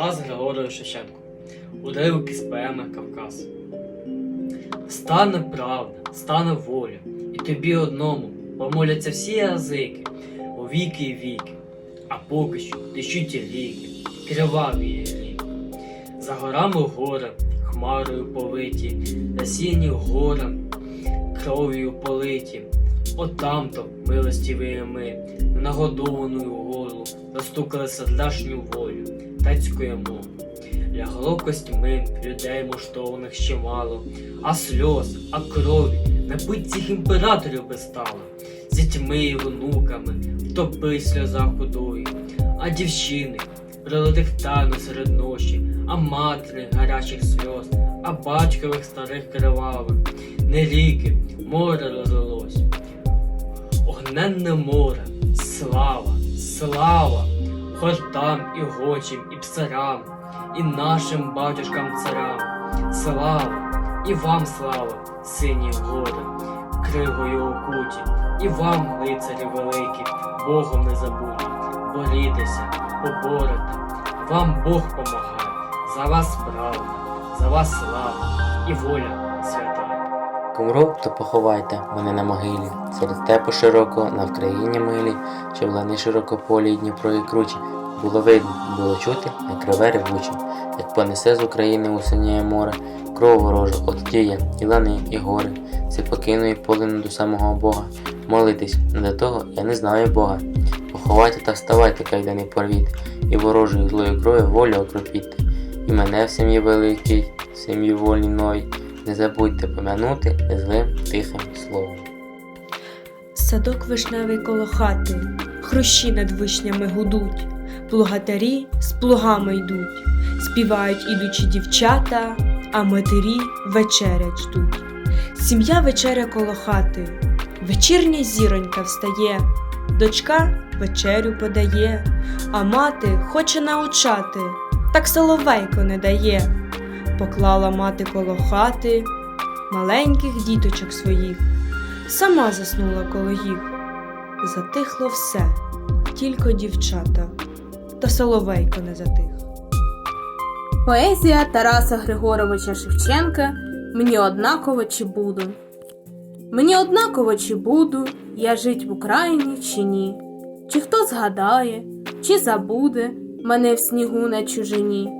Тарас Григорович Шевченко. Уривки з поеми Кавказ. Стане правда, стане воля, і тобі одному помоляться всі язики у віки і віки, а поки що тищуть і ріки, криваві є ріки. За горами гори, хмарою повиті, засіяні горам, кров'ю политі. Отамто, милостиві ми, нагодованою голу, застукали сердашню волю, тацькуємо. Лягло костьми людей муштованих ще а сльоз, а крові на пить цих імператорів би стало, з дітьми і внуками втопить сльоза худої, а дівчини прилитих тану серед ночі, а матері гарячих сльоз, а батькових старих кривавих, не ріки, море розлилось. Огненне море, слава, слава, хортам і гочим, і псарам, і нашим батюшкам царам. Слава, і вам слава, сині гори, кригою окуті, і вам, лицарі великі, Богом не забудьте, борітеся, поборете, вам Бог помагає, за вас правда, за вас слава і воля. Помру, то поховайте мене на могилі, серед степу широко, на Вкраїні милі, що лани широкополі, і Дніпро і кручі. Було видно, було чути, як реве ревучі, як понесе з України у синіє море, кров ворожу, от тіє, і лани, і гори, це покину і полину до самого Бога. Молитись, не до того я не знаю Бога. Поховайте та вставайте, кайдани порвіть, і ворожою злою кров'ю волю окропіть. І мене в сім'ї великій, в сім'ї вольній не забудьте помянути незлим тихим словом. Садок вишневий коло хати, хрущі над вишнями гудуть, плугатарі з плугами йдуть, співають ідучі дівчата, а матері вечерять ждуть. Сім'я вечеря коло хати, вечірня зіронька встає, дочка вечерю подає, а мати хоче научати, так соловейко не дає. Поклала мати коло хати маленьких діточок своїх сама заснула коло їх. Затихло все, тільки дівчата, та соловейко не затих. Поезія Тараса Григоровича Шевченка Мені однаково чи буду. Мені однаково чи буду я жить в Україні чи ні. Чи хто згадає, чи забуде мене в снігу на чужині,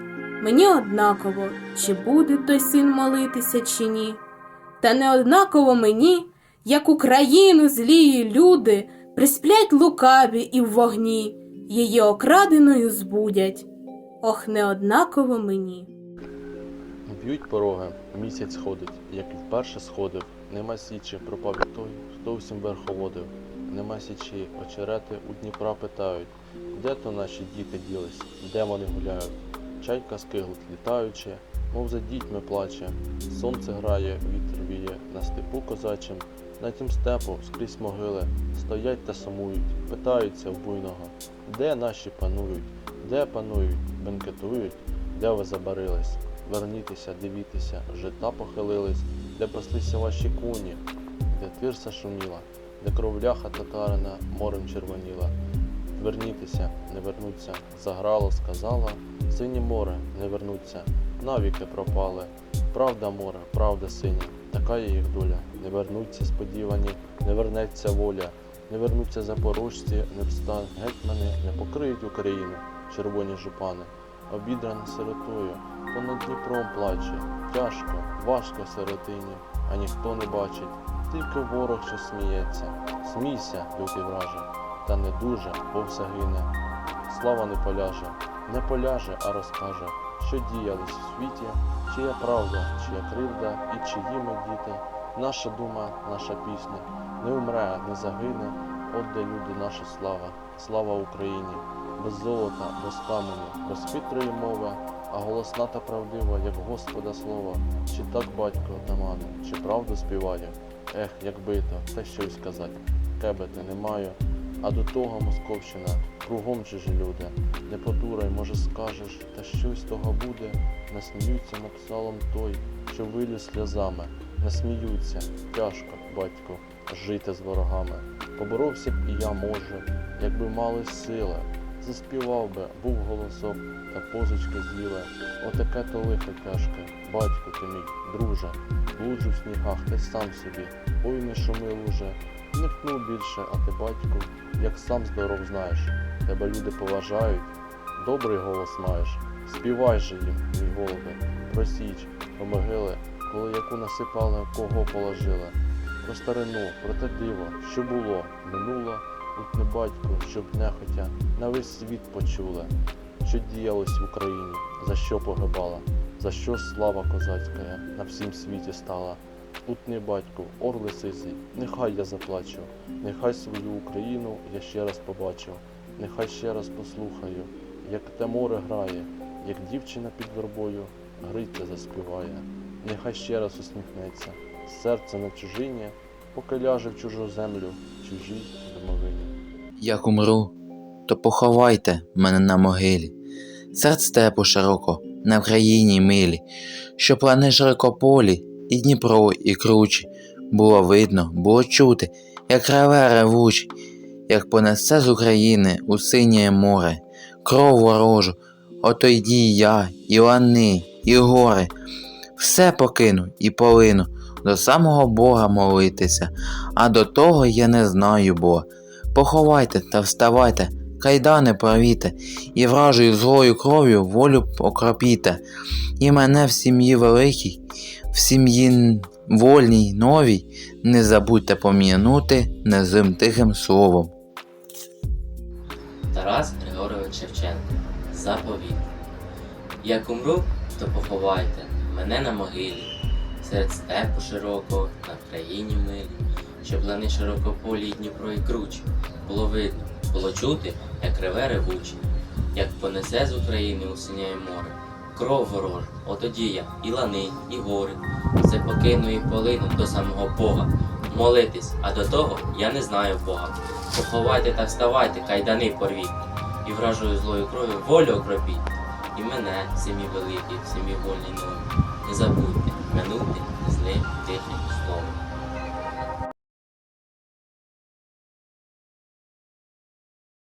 Мені однаково, чи буде той син молитися, чи ні. Та не однаково мені, як Україну злії люди присплять лукаві і в вогні, її окраденою збудять. Ох, не однаково мені. Б'ють пороги, місяць ходить, як і вперше сходив. Нема січі, пропав той, хто всім верховодив. Нема січі, очерети у Дніпра питають, де то наші діти ділись, де вони гуляють. Чайка скиглить літаючи, мов за дітьми плаче. Сонце грає, вітер віє, на степу козачим, на тім степу скрізь могили, стоять та сумують, питаються в буйного, де наші панують, де панують, бенкетують, де ви забарились. Вернітеся, дивіться, жита похилились, де паслися ваші куні, де тирса шуміла, де кровляха татарина морем червоніла. Вернітеся, не вернуться, заграло, сказала, синє море, не вернуться, навіки пропали. Правда море, правда синя, така є їх доля. Не вернуться сподівані, не вернеться воля, не вернуться запорожці, не встань гетьмани, не покриють Україну, червоні жупани, обідрана сиротою, понад Дніпром плаче, тяжко, важко сиротині, а ніхто не бачить, тільки ворог що сміється. Смійся, лютий враже, та не дуже, бо все гине. Слава не поляже, не поляже, а розкаже, що діялись у світі, чия правда, чия кривда і чиї ми діти. Наша дума, наша пісня не умре, не загине, от де люди наша слава, слава Україні, без золота, без каменю, без хитрої мови, а голосна та правдива, як Господа слова. Чи так батько отамане, чи правду співаю? Ех, якби то, та що й сказати, кебети не маю. А до того Московщина, кругом чужі люди. Не подурай, може скажеш, та щось того буде. Насміються над псалом той, що виліз сльозами. Насміються, тяжко, батько, жити з ворогами. Поборовся б і я можу, якби мали сили. Заспівав би, був голосок, та позички з'їли. Отаке то лихо тяжке, батько ти мій, друже, блуджу в снігах, ти сам собі, ой не шуми луже, не кну більше, а ти, батьку, як сам здоров знаєш, тебе люди поважають, добрий голос маєш, співай же їм, мій голубе, про січ, про могили, коли яку насипали, кого положили, про старину, про те диво, що було, минуло, тут не батько, щоб нехотя на весь світ почули, що діялось в Україні, за що погибала, за що слава козацька на всім світі стала. Утний батько, орли сизий, нехай я заплачу, нехай свою Україну я ще раз побачу, нехай ще раз послухаю, як те море грає, як дівчина під вербою гриця заспіває, нехай ще раз усміхнеться, серце на чужині, поки ляже в чужу землю, чужій домовині. Як умру, то поховайте мене на могилі, серед степу широко, на Вкраїні милі, що плани широкополі, і Дніпро, і кручі. Було видно, було чути, як реве ревучі, як понесе з України у синє море, кров ворожу, ото йді й я, і лани, і гори, все покину і полину, до самого Бога молитися, а до того я не знаю Бога. Поховайте та вставайте, кайдани порвіте, і вражою злою кров'ю волю окропіте, і мене в сім'ї великій, в сім'ї вольній новій, не забудьте пом'янути незим тихим словом. Тарас Григорович Шевченко. Заповіт. Як умру, то поховайте мене на могилі, серед степу широкого, на країні милі, щоб лани широкополі Дніпро і кручі. Було видно, було чути, як реве ревучі, як понесе з України у синяє море. Кров ворожу, отоді я, і лани, і гори, все покину і полину до самого Бога. Молитись, а до того я не знаю Бога. Поховайте та вставайте, кайдани порвіть, і вражою злою кров'ю волю окропіть. І мене, сім'ї великі, сім'ї вольні нові, не забудьте минути з ним тихим словом.